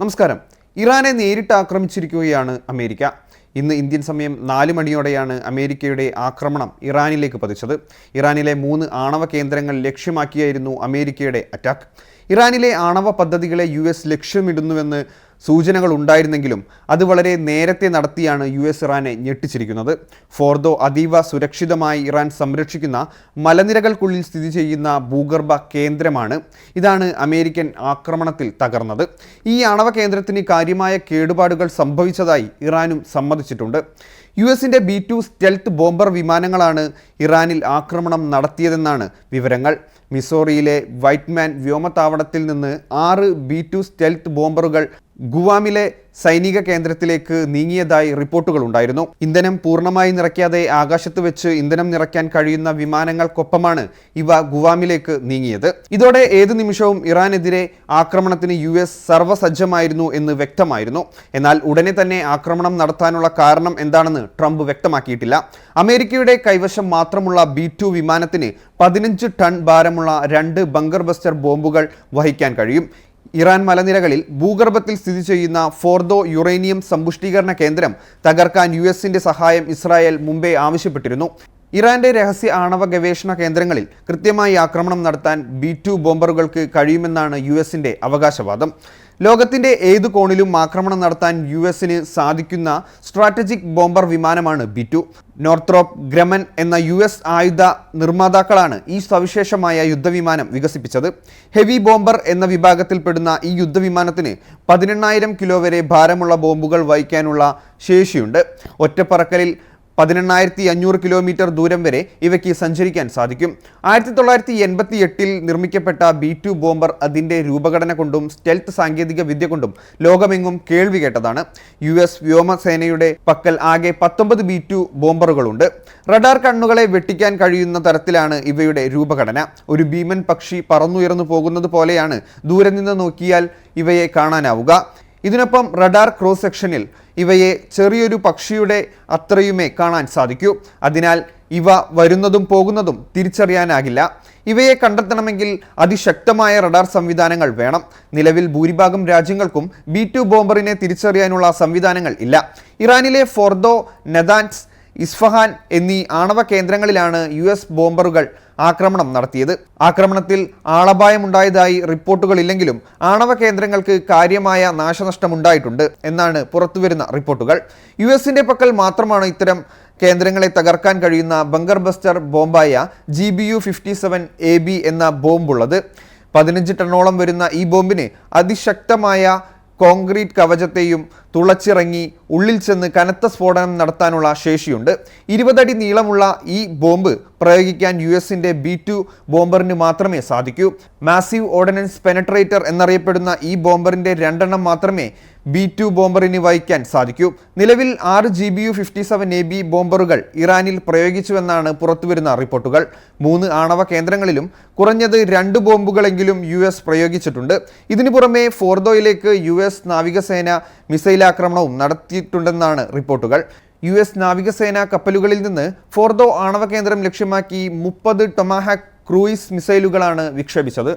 നമസ്കാരം. ഇറാനെ നേരിട്ട് ആക്രമിച്ചിരിക്കുകയാണ് അമേരിക്ക. ഇന്ന് ഇന്ത്യൻ സമയം നാല് മണിയോടെയാണ് അമേരിക്കയുടെ ആക്രമണം ഇറാനിലേക്ക് പതിച്ചത്. ഇറാനിലെ മൂന്ന് ആണവ കേന്ദ്രങ്ങൾ ലക്ഷ്യമാക്കിയായിരുന്നു അമേരിക്കയുടെ അറ്റാക്ക് ഇറാനിലെ ആണവ പദ്ധതികളെ യു എസ് ലക്ഷ്യമിടുന്നുവെന്ന് സൂചനകൾ ഉണ്ടായിരുന്നെങ്കിലും അത് വളരെ നേരത്തെ നടത്തിയാണ് യു എസ് ഇറാനെ ഞെട്ടിച്ചിരിക്കുന്നത്. ഫോർദോ അതീവ സുരക്ഷിതമായി ഇറാൻ സംരക്ഷിക്കുന്ന മലനിരകൾക്കുള്ളിൽ സ്ഥിതി ചെയ്യുന്ന ഭൂഗർഭ കേന്ദ്രമാണ്. ഇതാണ് അമേരിക്കൻ ആക്രമണത്തിൽ തകർന്നത്. ഈ ആണവ കേന്ദ്രത്തിന് കാര്യമായ കേടുപാടുകൾ സംഭവിച്ചതായി ഇറാനും സമ്മതിച്ചിട്ടുണ്ട്. യു എസിന്റെ ബി ടു സ്റ്റെൽത്ത് ബോംബർ വിമാനങ്ങളാണ് ഇറാനിൽ ആക്രമണം നടത്തിയതെന്നാണ് വിവരങ്ങൾ. മിസോറിയിലെ വൈറ്റ്മാൻ വ്യോമത്താവളത്തിൽ നിന്ന് ആറ് ബി ടു സ്റ്റെൽത്ത് ബോംബറുകൾ ഗുവാമിലെ സൈനിക കേന്ദ്രത്തിലേക്ക് നീങ്ങിയതായി റിപ്പോർട്ടുകൾ ഉണ്ടായിരുന്നു. ഇന്ധനം പൂർണമായി നിറയ്ക്കാതെ ആകാശത്ത് വെച്ച് ഇന്ധനം നിറയ്ക്കാൻ കഴിയുന്ന വിമാനങ്ങൾക്കൊപ്പമാണ് ഇവ ഗുവാമിലേക്ക് നീങ്ങിയത്. ഇതോടെ ഏത് നിമിഷവും ഇറാനെതിരെ ആക്രമണത്തിന് യു എസ് സർവസജ്ജമായിരുന്നു എന്ന് വ്യക്തമായിരുന്നു. എന്നാൽ ഉടനെ തന്നെ ആക്രമണം നടത്താനുള്ള കാരണം എന്താണെന്ന് ട്രംപ് വ്യക്തമാക്കിയിട്ടില്ല. അമേരിക്കയുടെ കൈവശം മാത്രമുള്ള ബി ടു വിമാനത്തിന് പതിനഞ്ച് ടൺ ഭാരമുള്ള രണ്ട് ബങ്കർ ബസ്റ്റർ ബോംബുകൾ വഹിക്കാൻ കഴിയും. ഇറാൻ മലനിരകളിൽ ഭൂഗർഭത്തിൽ സ്ഥിതി ചെയ്യുന്ന ഫോർദോ യുറേനിയം സമ്പുഷ്ടീകരണ കേന്ദ്രം തകർക്കാൻ യു എസിന്റെ സഹായം ഇസ്രായേൽ മുംബൈ ആവശ്യപ്പെട്ടിരുന്നു. ഇറാന്റെ രഹസ്യ ആണവ ഗവേഷണ കേന്ദ്രങ്ങളിൽ കൃത്യമായി ആക്രമണം നടത്താൻ ബി ടു ബോംബറുകൾക്ക് കഴിയുമെന്നാണ് യു എസിന്റെ അവകാശവാദം. ലോകത്തിന്റെ ഏതു കോണിലും ആക്രമണം നടത്താൻ യു എസിന് സാധിക്കുന്ന സ്ട്രാറ്റജിക് ബോംബർ വിമാനമാണ് ബി ടു. നോർത്രോപ്പ് ഗ്രമൻ എന്ന യു എസ് ആയുധ നിർമ്മാതാക്കളാണ് ഈ സവിശേഷമായ യുദ്ധവിമാനം വികസിപ്പിച്ചത്. ഹെവി ബോംബർ എന്ന വിഭാഗത്തിൽപ്പെടുന്ന ഈ യുദ്ധവിമാനത്തിന് പതിനെണ്ണായിരം കിലോ വരെ ഭാരമുള്ള ബോംബുകൾ വഹിക്കാനുള്ള ശേഷിയുണ്ട്. ഒറ്റപ്പറക്കലിൽ പതിനെണ്ണായിരത്തി അഞ്ഞൂറ് കിലോമീറ്റർ ദൂരം വരെ ഇവയ്ക്ക് സഞ്ചരിക്കാൻ സാധിക്കും. ആയിരത്തി തൊള്ളായിരത്തി എൺപത്തി എട്ടിൽ നിർമ്മിക്കപ്പെട്ട ബി ടു ബോംബർ അതിന്റെ രൂപഘടന കൊണ്ടും സ്റ്റെൽത്ത് സാങ്കേതിക വിദ്യ കൊണ്ടും ലോകമെങ്ങും കേൾവി കേട്ടതാണ്. യു എസ് വ്യോമസേനയുടെ പക്കൽ ആകെ പത്തൊമ്പത് ബി ടു ബോംബറുകളുണ്ട്. റഡാർ കണ്ണുകളെ വെട്ടിക്കാൻ കഴിയുന്ന തരത്തിലാണ് ഇവയുടെ രൂപഘടന. ഒരു ഭീമൻ പക്ഷി പറന്നുയർന്നു പോകുന്നത് പോലെയാണ് ദൂരെ നിന്ന് നോക്കിയാൽ ഇവയെ കാണാനാവുക. ഇതിനൊപ്പം റഡാർ ക്രോസ് സെക്ഷനിൽ ഇവയെ ചെറിയൊരു പക്ഷിയുടെ അത്രയുമേ കാണാൻ സാധിക്കൂ. അതിനാൽ ഇവ വരുന്നതും പോകുന്നതും തിരിച്ചറിയാനാകില്ല. ഇവയെ കണ്ടെത്തണമെങ്കിൽ അതിശക്തമായ റഡാർ സംവിധാനങ്ങൾ വേണം. നിലവിൽ ഭൂരിഭാഗം രാജ്യങ്ങൾക്കും ബി ടു ബോംബറിനെ തിരിച്ചറിയാനുള്ള സംവിധാനങ്ങൾ ഇല്ല. ഇറാനിലെ ഫോർദോ നെദാൻസ് ഇസ്ഫഹാൻ എന്നീ ആണവ കേന്ദ്രങ്ങളിലാണ് യു എസ് ബോംബറുകൾ ആക്രമണം നടത്തിയത്. ആക്രമണത്തിൽ ആളപായമുണ്ടായതായി റിപ്പോർട്ടുകളില്ലെങ്കിലും ആണവ കേന്ദ്രങ്ങൾക്ക് കാര്യമായ നാശനഷ്ടമുണ്ടായിട്ടുണ്ട് എന്നാണ് പുറത്തുവരുന്ന റിപ്പോർട്ടുകൾ. യു എസിന്റെ പക്കൽ മാത്രമാണ് ഇത്തരം കേന്ദ്രങ്ങളെ തകർക്കാൻ കഴിയുന്ന bunker buster ബോംബായ G B U fifty seven A B എന്ന ബോംബുള്ളത്. പതിനഞ്ച് ടണ്ണോളം വരുന്ന ഈ ബോംബിന് അതിശക്തമായ കോൺക്രീറ്റ് കവചത്തെയും തുളച്ചിറങ്ങി ഉള്ളിൽ ചെന്ന് കനത്ത സ്ഫോടനം നടത്താനുള്ള ശേഷിയുണ്ട്. ഇരുപതടി നീളമുള്ള ഈ ബോംബ് പ്രയോഗിക്കാൻ യു എസിന്റെ ബി ടു ബോംബറിന് മാത്രമേ സാധിക്കൂ. മാസീവ് ഓർഡിനൻസ് പെനട്രേറ്റർ എന്നറിയപ്പെടുന്ന ഈ ബോംബറിന്റെ രണ്ടെണ്ണം മാത്രമേ ബി ടു ബോംബറിന് വഹിക്കാൻ സാധിക്കൂ. നിലവിൽ ആറ് G B U fifty seven A B ബോംബറുകൾ ഇറാനിൽ പ്രയോഗിച്ചുവെന്നാണ് പുറത്തുവരുന്ന റിപ്പോർട്ടുകൾ. മൂന്ന് ആണവ കേന്ദ്രങ്ങളിലും കുറഞ്ഞത് രണ്ട് ബോംബുകളെങ്കിലും യു എസ് പ്രയോഗിച്ചിട്ടുണ്ട്. ഇതിനു പുറമെ ഫോർദോയിലേക്ക് യു എസ് നാവികസേന മിസൈൽ ആക്രമണവും നടത്തിയിട്ടുണ്ടെന്നാണ് റിപ്പോർട്ടുകൾ. യു എസ് നാവികസേന കപ്പലുകളിൽ നിന്ന് ഫോർദോ ആണവ കേന്ദ്രം ലക്ഷ്യമാക്കി മുപ്പത് ടൊമാഹാക് ക്രൂയിസ് മിസൈലുകളാണ് വിക്ഷേപിച്ചത്.